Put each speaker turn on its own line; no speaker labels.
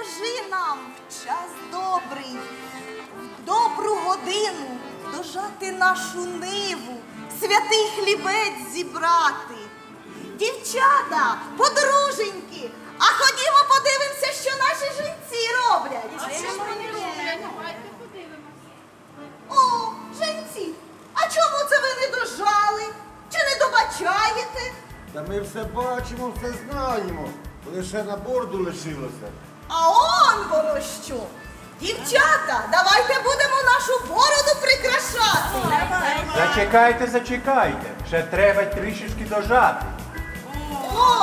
Поможи нам в час добрий, в добру годину дожати нашу ниву, святий хлібець зібрати. Дівчата, подруженьки, а ходімо подивимося, що наші жінці роблять.
А що вони роблять?
О, жінці, а чому це ви не дожали? Чи не добачаєте?
Та ми все бачимо, все знаємо. Лише на борду лишилося.
Воно що? Дівчата, давайте будемо нашу бороду прикрашати.
Зачекайте, зачекайте. Ще треба трішечки дожати.
Он